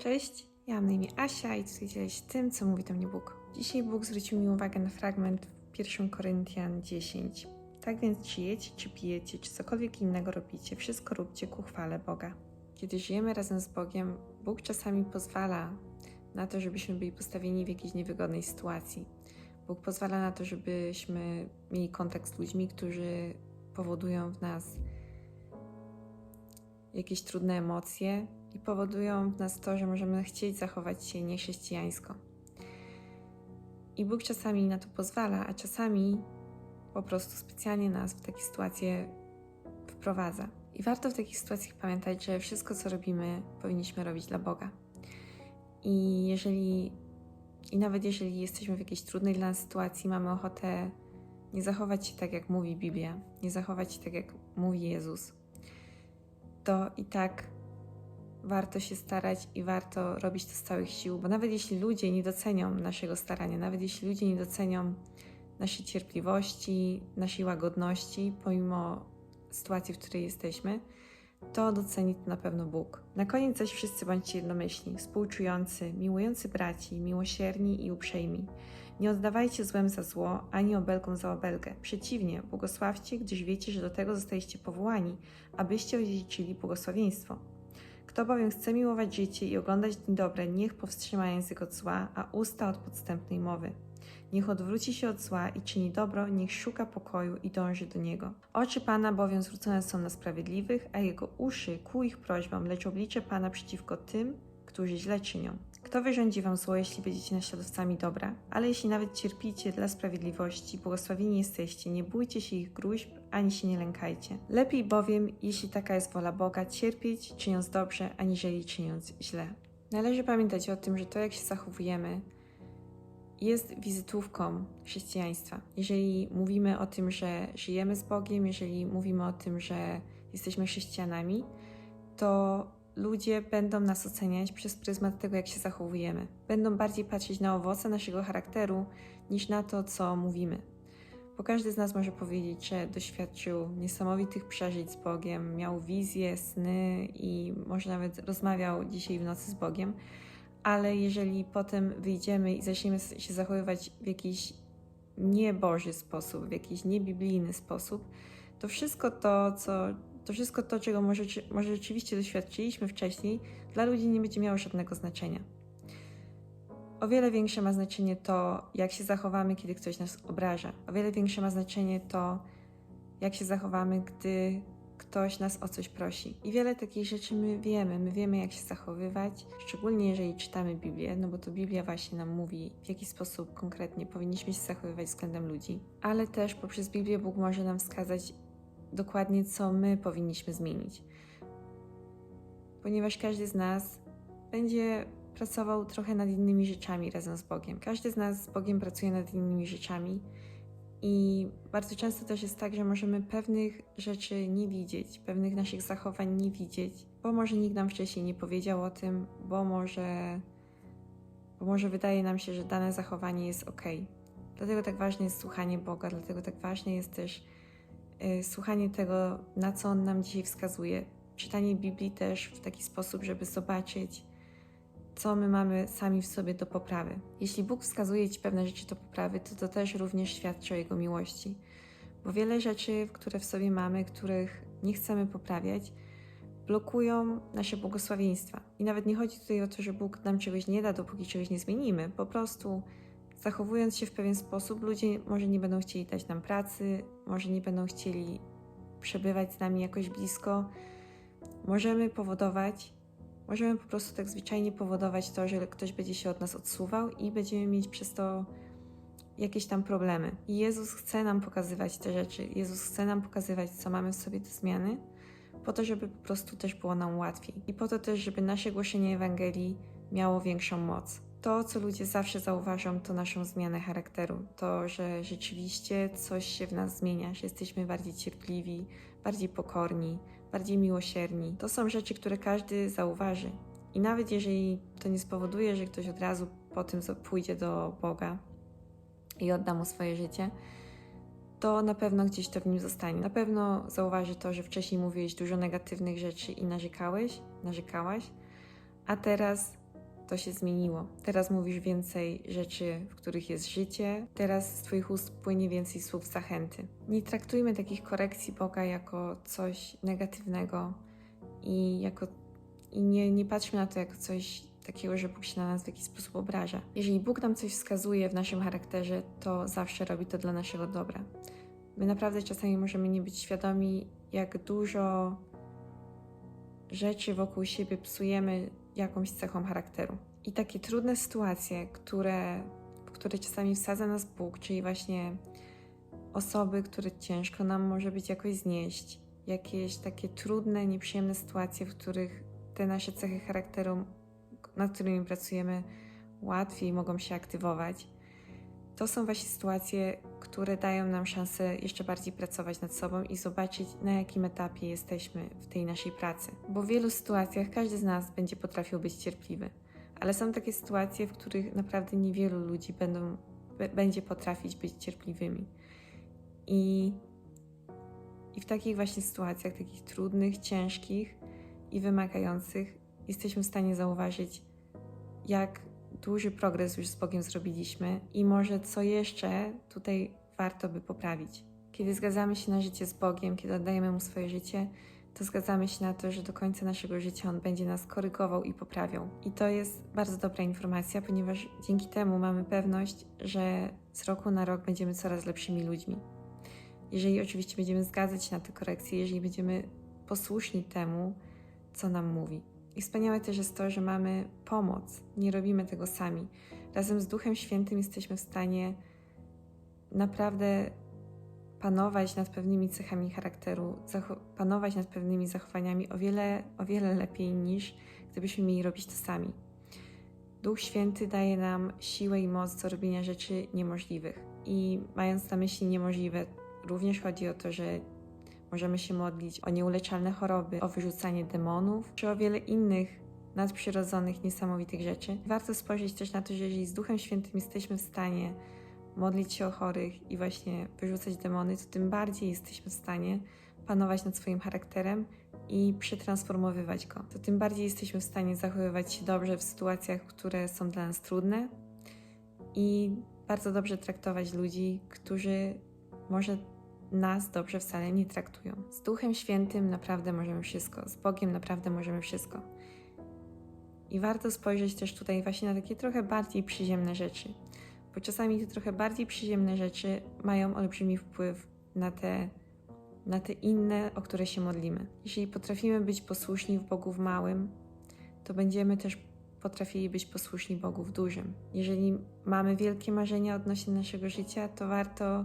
Cześć, ja mam na imię Asia i tutaj dzielę się tym, co mówi do mnie Bóg. Dzisiaj Bóg zwrócił mi uwagę na fragment w 1 Koryntian 10. Tak więc czy jecie, czy pijecie, czy cokolwiek innego robicie, wszystko róbcie ku chwale Boga. Kiedy żyjemy razem z Bogiem, Bóg czasami pozwala na to, żebyśmy byli postawieni w jakiejś niewygodnej sytuacji. Bóg pozwala na to, żebyśmy mieli kontakt z ludźmi, którzy powodują w nas jakieś trudne emocje i powodują w nas to, że możemy chcieć zachować się niechrześcijańsko. I Bóg czasami na to pozwala, a czasami po prostu specjalnie nas w takie sytuacje wprowadza. I warto w takich sytuacjach pamiętać, że wszystko, co robimy, powinniśmy robić dla Boga. I jeżeli, i nawet jeżeli jesteśmy w jakiejś trudnej dla nas sytuacji, mamy ochotę nie zachować się tak, jak mówi Biblia, nie zachować się tak, jak mówi Jezus, to i tak warto się starać i warto robić to z całych sił, bo nawet jeśli ludzie nie docenią naszego starania, nawet jeśli ludzie nie docenią naszej cierpliwości, naszej łagodności, pomimo sytuacji, w której jesteśmy, to doceni to na pewno Bóg. Na koniec zaś wszyscy bądźcie jednomyślni, współczujący, miłujący braci, miłosierni i uprzejmi. Nie oddawajcie złem za zło, ani obelgom za obelgę. Przeciwnie, błogosławcie, gdyż wiecie, że do tego zostaliście powołani, abyście odziedziczyli błogosławieństwo. Kto bowiem chce miłować życie i oglądać dni dobre, niech powstrzyma język od zła, a usta od podstępnej mowy. Niech odwróci się od zła i czyni dobro, niech szuka pokoju i dąży do niego. Oczy Pana bowiem zwrócone są na sprawiedliwych, a jego uszy ku ich prośbom, lecz oblicze Pana przeciwko tym, którzy źle czynią. Kto wyrządzi wam zło, jeśli będziecie naśladowcami dobra? Ale jeśli nawet cierpicie dla sprawiedliwości, błogosławieni jesteście, nie bójcie się ich gruźb, ani się nie lękajcie. Lepiej bowiem, jeśli taka jest wola Boga, cierpieć, czyniąc dobrze, aniżeli czyniąc źle. Należy pamiętać o tym, że to, jak się zachowujemy, jest wizytówką chrześcijaństwa. Jeżeli mówimy o tym, że żyjemy z Bogiem, jeżeli mówimy o tym, że jesteśmy chrześcijanami, to ludzie będą nas oceniać przez pryzmat tego, jak się zachowujemy. Będą bardziej patrzeć na owoce naszego charakteru niż na to, co mówimy. Bo każdy z nas może powiedzieć, że doświadczył niesamowitych przeżyć z Bogiem, miał wizje, sny i może nawet rozmawiał dzisiaj w nocy z Bogiem, ale jeżeli potem wyjdziemy i zaczniemy się zachowywać w jakiś nieboży sposób, w jakiś niebiblijny sposób, to wszystko to, co, to wszystko to, czego może, może rzeczywiście doświadczyliśmy wcześniej, dla ludzi nie będzie miało żadnego znaczenia. O wiele większe ma znaczenie to, jak się zachowamy, kiedy ktoś nas obraża. O wiele większe ma znaczenie to, jak się zachowamy, gdy ktoś nas o coś prosi. I wiele takich rzeczy my wiemy. My wiemy, jak się zachowywać, szczególnie jeżeli czytamy Biblię, no bo to Biblia właśnie nam mówi, w jaki sposób konkretnie powinniśmy się zachowywać względem ludzi. Ale też poprzez Biblię Bóg może nam wskazać dokładnie, co my powinniśmy zmienić. Ponieważ każdy z nas będzie pracował trochę nad innymi rzeczami razem z Bogiem. Każdy z nas z Bogiem pracuje nad innymi rzeczami. I bardzo często też jest tak, że możemy pewnych rzeczy nie widzieć, pewnych naszych zachowań nie widzieć, bo może nikt nam wcześniej nie powiedział o tym, bo może, bo może wydaje nam się, że dane zachowanie jest ok. Dlatego tak ważne jest słuchanie Boga, dlatego tak ważne jest też słuchanie tego, na co On nam dzisiaj wskazuje. Czytanie Biblii też w taki sposób, żeby zobaczyć, co my mamy sami w sobie do poprawy. Jeśli Bóg wskazuje Ci pewne rzeczy do poprawy, to to też również świadczy o Jego miłości. Bo wiele rzeczy, które w sobie mamy, których nie chcemy poprawiać, blokują nasze błogosławieństwa. I nawet nie chodzi tutaj o to, że Bóg nam czegoś nie da, dopóki czegoś nie zmienimy. Po prostu zachowując się w pewien sposób, ludzie może nie będą chcieli dać nam pracy, może nie będą chcieli przebywać z nami jakoś blisko. Możemy powodować, Możemy po prostu tak zwyczajnie powodować to, że ktoś będzie się od nas odsuwał i będziemy mieć przez to jakieś tam problemy. I Jezus chce nam pokazywać te rzeczy. Jezus chce nam pokazywać, co mamy w sobie do zmiany, po to, żeby po prostu też było nam łatwiej. I po to też, żeby nasze głoszenie Ewangelii miało większą moc. To, co ludzie zawsze zauważą, to naszą zmianę charakteru. To, że rzeczywiście coś się w nas zmienia, że jesteśmy bardziej cierpliwi, bardziej pokorni, bardziej miłosierni. To są rzeczy, które każdy zauważy. I nawet jeżeli to nie spowoduje, że ktoś od razu po tym pójdzie do Boga i odda mu swoje życie, to na pewno gdzieś to w nim zostanie. Na pewno zauważy to, że wcześniej mówiłeś dużo negatywnych rzeczy i narzekałeś, narzekałaś, a teraz to się zmieniło. Teraz mówisz więcej rzeczy, w których jest życie, teraz z Twoich ust płynie więcej słów zachęty. Nie traktujmy takich korekcji Boga jako coś negatywnego i, jako, i nie, nie patrzmy na to jako coś takiego, że Bóg się na nas w jakiś sposób obraża. Jeżeli Bóg nam coś wskazuje w naszym charakterze, to zawsze robi to dla naszego dobra. My naprawdę czasami możemy nie być świadomi, jak dużo rzeczy wokół siebie psujemy jakąś cechą charakteru. I takie trudne sytuacje, które, które czasami wsadza nas Bóg, czyli właśnie osoby, które ciężko nam może być jakoś znieść, jakieś takie trudne, nieprzyjemne sytuacje, w których te nasze cechy charakteru, nad którymi pracujemy, łatwiej mogą się aktywować. To są właśnie sytuacje, które dają nam szansę jeszcze bardziej pracować nad sobą i zobaczyć, na jakim etapie jesteśmy w tej naszej pracy. Bo w wielu sytuacjach każdy z nas będzie potrafił być cierpliwy, ale są takie sytuacje, w których naprawdę niewielu ludzi będą, będzie potrafić być cierpliwymi. I, I w takich właśnie sytuacjach, takich trudnych, ciężkich i wymagających, jesteśmy w stanie zauważyć, jak duży progres już z Bogiem zrobiliśmy i może co jeszcze tutaj warto by poprawić. Kiedy zgadzamy się na życie z Bogiem, kiedy oddajemy Mu swoje życie, to zgadzamy się na to, że do końca naszego życia On będzie nas korygował i poprawiał. I to jest bardzo dobra informacja, ponieważ dzięki temu mamy pewność, że z roku na rok będziemy coraz lepszymi ludźmi. Jeżeli oczywiście będziemy zgadzać się na te korekcje, jeżeli będziemy posłuszni temu, co nam mówi. I wspaniałe też jest to, że mamy pomoc, nie robimy tego sami. Razem z Duchem Świętym jesteśmy w stanie naprawdę panować nad pewnymi cechami charakteru, panować nad pewnymi zachowaniami o wiele, o wiele lepiej niż gdybyśmy mieli robić to sami. Duch Święty daje nam siłę i moc do robienia rzeczy niemożliwych. I mając na myśli niemożliwe, również chodzi o to, że Możemy się modlić o nieuleczalne choroby, o wyrzucanie demonów, czy o wiele innych nadprzyrodzonych, niesamowitych rzeczy. Warto spojrzeć też na to, że jeżeli z Duchem Świętym jesteśmy w stanie modlić się o chorych i właśnie wyrzucać demony, to tym bardziej jesteśmy w stanie panować nad swoim charakterem i przetransformowywać go. To tym bardziej jesteśmy w stanie zachowywać się dobrze w sytuacjach, które są dla nas trudne i bardzo dobrze traktować ludzi, którzy może nas dobrze wcale nie traktują. Z Duchem Świętym naprawdę możemy wszystko, z Bogiem naprawdę możemy wszystko. I warto spojrzeć też tutaj właśnie na takie trochę bardziej przyziemne rzeczy, bo czasami te trochę bardziej przyziemne rzeczy mają olbrzymi wpływ na te, na te inne, o które się modlimy. Jeśli potrafimy być posłuszni w Bogu w małym, to będziemy też potrafili być posłuszni Bogu w dużym. Jeżeli mamy wielkie marzenia odnośnie naszego życia, to warto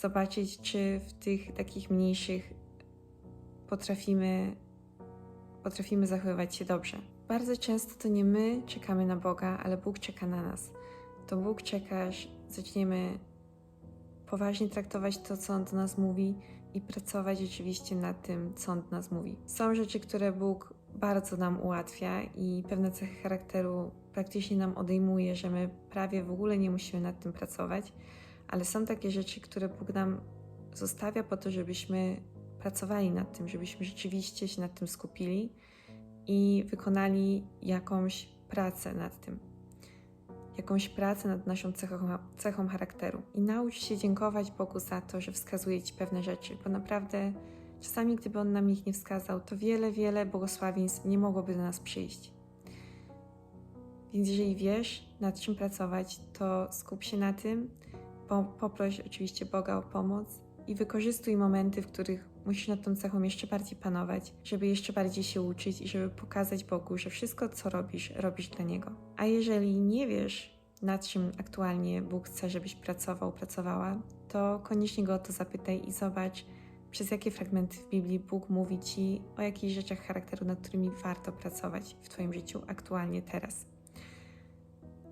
zobaczyć, czy w tych takich mniejszych potrafimy, potrafimy zachowywać się dobrze. Bardzo często to nie my czekamy na Boga, ale Bóg czeka na nas. To Bóg czeka, aż zaczniemy poważnie traktować to, co On do nas mówi i pracować rzeczywiście nad tym, co On do nas mówi. Są rzeczy, które Bóg bardzo nam ułatwia i pewne cechy charakteru praktycznie nam odejmuje, że my prawie w ogóle nie musimy nad tym pracować ale są takie rzeczy, które Bóg nam zostawia po to, żebyśmy pracowali nad tym, żebyśmy rzeczywiście się nad tym skupili i wykonali jakąś pracę nad tym. Jakąś pracę nad naszą cechą, cechą charakteru. I naucz się dziękować Bogu za to, że wskazuje Ci pewne rzeczy, bo naprawdę czasami, gdyby On nam ich nie wskazał, to wiele, wiele błogosławieństw nie mogłoby do nas przyjść. Więc jeżeli wiesz, nad czym pracować, to skup się na tym po, poproś oczywiście Boga o pomoc i wykorzystuj momenty, w których musisz nad tą cechą jeszcze bardziej panować, żeby jeszcze bardziej się uczyć i żeby pokazać Bogu, że wszystko, co robisz, robisz dla Niego. A jeżeli nie wiesz, nad czym aktualnie Bóg chce, żebyś pracował, pracowała, to koniecznie go o to zapytaj i zobacz, przez jakie fragmenty w Biblii Bóg mówi Ci o jakichś rzeczach charakteru, nad którymi warto pracować w Twoim życiu aktualnie teraz.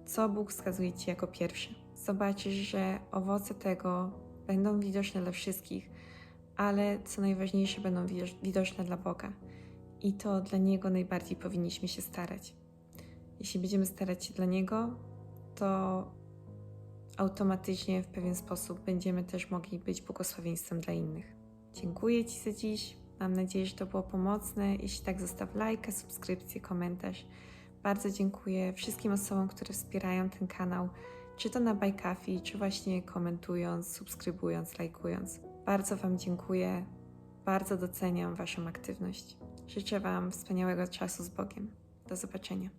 Co Bóg wskazuje Ci jako pierwsze? Zobaczysz, że owoce tego będą widoczne dla wszystkich, ale co najważniejsze, będą widoczne dla Boga. I to dla Niego najbardziej powinniśmy się starać. Jeśli będziemy starać się dla Niego, to automatycznie w pewien sposób będziemy też mogli być błogosławieństwem dla innych. Dziękuję Ci za dziś. Mam nadzieję, że to było pomocne. Jeśli tak, zostaw lajka, subskrypcję, komentarz. Bardzo dziękuję wszystkim osobom, które wspierają ten kanał, czy to na Bajkafi, czy właśnie komentując, subskrybując, lajkując. Bardzo Wam dziękuję, bardzo doceniam Waszą aktywność. Życzę Wam wspaniałego czasu z Bogiem. Do zobaczenia.